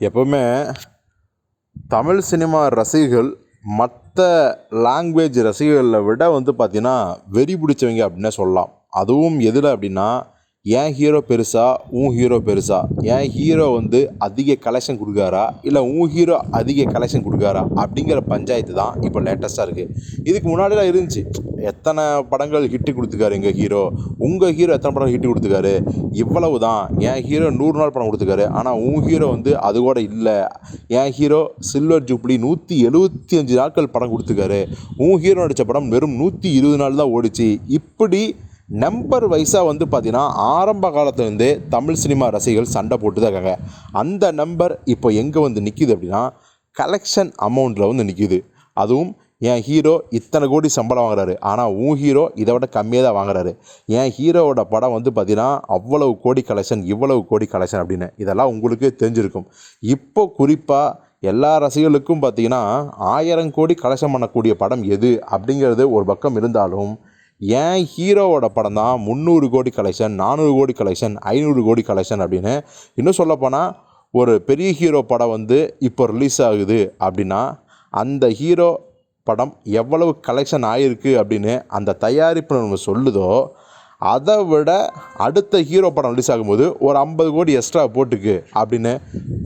எப்போவுமே தமிழ் சினிமா ரசிகர்கள் மற்ற லாங்குவேஜ் ரசிகர்களை விட வந்து பார்த்திங்கன்னா வெறி பிடிச்சவங்க அப்படின்னே சொல்லலாம். அதுவும் எதில் அப்படின்னா என் ஹீரோ பெருசா? உன் ஹீரோ பெருசா? என் ஹீரோ வந்து அதிக கலெக்ஷன் கொடுக்காரா? இல்லை உன் ஹீரோ அதிக கலெக்ஷன் கொடுக்காரா? அப்படிங்கிற பஞ்சாயத்து தான் இப்போ லேட்டஸ்ட்டாக இருக்குது இதுக்கு முன்னாடிலாம் இருந்துச்சு. எத்தனை படங்கள் ஹிட்டு கொடுத்துருக்காரு எங்கள் ஹீரோ உங்கள் ஹீரோ எத்தனை படம் ஹிட்டு கொடுத்துருக்காரு? இவ்வளவு தான் என் ஹீரோ நூறு நாள் படம் கொடுத்துருக்காரு. ஆனால் உன் ஹீரோ வந்து அது கூட இல்லை. என் ஹீரோ சில்வர் ஜூப்ளி நூற்றி எழுபத்தி அஞ்சு நாட்கள் படம் கொடுத்துருக்காரு. உன் ஹீரோ நடித்த படம் வெறும் நூற்றி இருபது நாள் தான் ஓடிச்சு. இப்படி நம்பர் வைஸாக வந்து பார்த்தீங்கன்னா ஆரம்ப காலத்துலேருந்தே தமிழ் சினிமா ரசிகர்கள் சண்டை போட்டு தான் இருக்காங்க அந்த நம்பர் இப்போ எங்கே வந்து நிற்கிது அப்படின்னா கலெக்ஷன் அமௌண்ட்டில் வந்து நிற்கிது அதுவும் என் ஹீரோ இத்தனை கோடி சம்பளம் வாங்குறாரு. ஆனால் உன் ஹீரோ இதை விட கம்மியாக தான் வாங்குறாரு. என் ஹீரோவோட படம் வந்து பார்த்திங்கன்னா அவ்வளவு கோடி கலெக்ஷன் இவ்வளவு கோடி கலெக்ஷன் அப்படின்னு. இதெல்லாம் உங்களுக்கு தெரிஞ்சிருக்கும். இப்போ குறிப்பாக எல்லா ரசிகர்களுக்கும் பார்த்தீங்கன்னா ஆயிரம் கோடி கலெக்ஷன் பண்ணக்கூடிய படம் எது அப்படிங்கிறது ஒரு பக்கம் இருந்தாலும் ஏன் ஹீரோவோட படம் தான் முந்நூறு கோடி கலெக்ஷன் நானூறு கோடி கலெக்ஷன் ஐநூறு கோடி கலெக்ஷன் அப்படின்னு இன்னும் சொல்லப்போனால் ஒரு பெரிய ஹீரோ படம் வந்து இப்போ ரிலீஸ் ஆகுது அப்படின்னா அந்த ஹீரோ படம் எவ்வளவு கலெக்ஷன் ஆகிருக்கு அப்படின்னு அந்த தயாரிப்பு நம்ம சொல்லுதோ அதை விட அடுத்த ஹீரோ படம் ரிலீஸ் ஆகும்போது ஒரு ஐம்பது கோடி எக்ஸ்ட்ரா போட்டுக்கு அப்படின்னு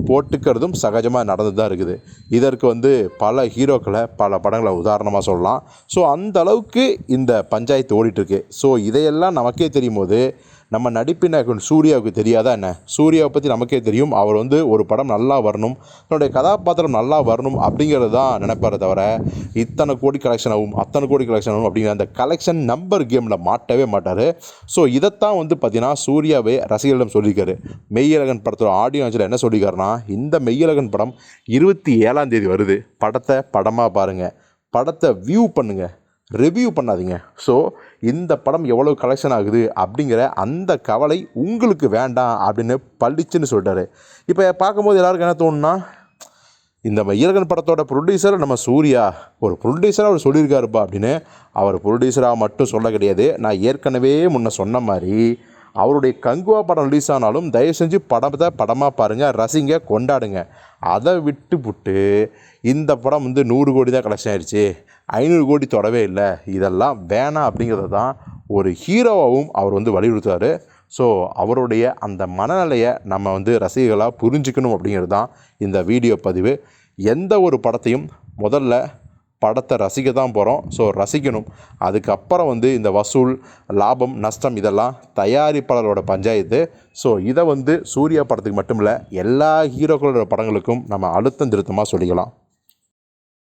போட்டுக்கிறதும் சகஜமாக நடந்து தான் இருக்குது. இதற்கு வந்து பல ஹீரோக்களை பல படங்களை உதாரணமாக சொல்லலாம். ஸோ அந்த அளவுக்கு இந்த பஞ்சாயத்து ஓடிட்டுருக்கு ஸோ இதையெல்லாம் நமக்கே தெரியும் போது நம்ம நடிப்பின் சூர்யாவுக்கு தெரியாதா என்ன? சூர்யாவை பற்றி நமக்கே தெரியும். அவர் வந்து ஒரு படம் நல்லா வரணும். தன்னுடைய கதாபாத்திரம் நல்லா வரணும் அப்படிங்கிறது தான் நினைப்பாரே தவிர இத்தனை கோடி கலெக்ஷன் ஆகும் அத்தனை கோடி கலெக்ஷன் ஆகும் அப்படிங்கிற அந்த கலெக்ஷன் நம்பர் கேமில் மாட்டவே மாட்டார். ஸோ இதைத்தான் வந்து பார்த்தீங்கன்னா சூர்யாவே ரசிகர்களிடம் சொல்லியிருக்காரு. மெய்யழகன் படத்தோட ஆடியோஜில் என்ன சொல்லியிருக்காருன்னா இந்த மெய்யழகன் படம் இருபத்தி ஏழாம் தேதி வருது. படத்தை படமாக பாருங்கள் படத்தை வியூ பண்ணுங்கள் ரிவ்யூ பண்ணாதீங்க. ஸோ இந்த படம் எவ்வளோ கலெக்ஷன் ஆகுது அப்படிங்கிற அந்த கவலை உங்களுக்கு வேண்டாம் அப்படின்னு பளிச்சுன்னு சொல்லிட்டாரு. இப்போ பார்க்கும்போது எல்லாருக்கும் என்ன தோணுன்னா இந்த ஈரகன் படத்தோட ப்ரொடியூசர் நம்ம சூர்யா ஒரு ப்ரொடியூசராக அவர் சொல்லியிருக்காருப்பா அப்படின்னு. அவர் ப்ரொடியூசராக மட்டும் சொல்ல கிடையாது. நான் ஏற்கனவே முன்ன சொன்ன மாதிரி அவருடைய கங்குவா படம் ரிலீஸ் ஆனாலும் தயவு செஞ்சு படத்தை படமாக பாருங்கள் ரசிங்க கொண்டாடுங்க. அதை விட்டு புட்டு இந்த படம் வந்து நூறு கோடி தான் கலெக்ஷன் ஆயிடுச்சு ஐநூறு கோடி தொடவே இல்லை. இதெல்லாம் வேணாம் அப்படிங்கிறத தான் ஒரு ஹீரோவாகவும் அவர் வந்து வலியுறுத்துவார் ஸோ அவருடைய அந்த மனநிலையை நம்ம வந்து ரசிகர்களாக புரிஞ்சுக்கணும் அப்படிங்கிறது தான் இந்த வீடியோ பதிவு. எந்த ஒரு படத்தையும் முதல்ல படத்தை ரசிக்க தான் போகிறோம் ஸோ ரசிக்கணும். அதுக்கப்புறம் வந்து இந்த வசூல் லாபம் நஷ்டம் இதெல்லாம் தயாரிப்பாளரோட பஞ்சாயத்து. ஸோ இதை வந்து சூர்யா படத்துக்கு மட்டும் இல்லை எல்லா ஹீரோக்களோட படங்களுக்கும் நம்ம அழுத்தம் திருத்தமாக சொல்லிக்கலாம்.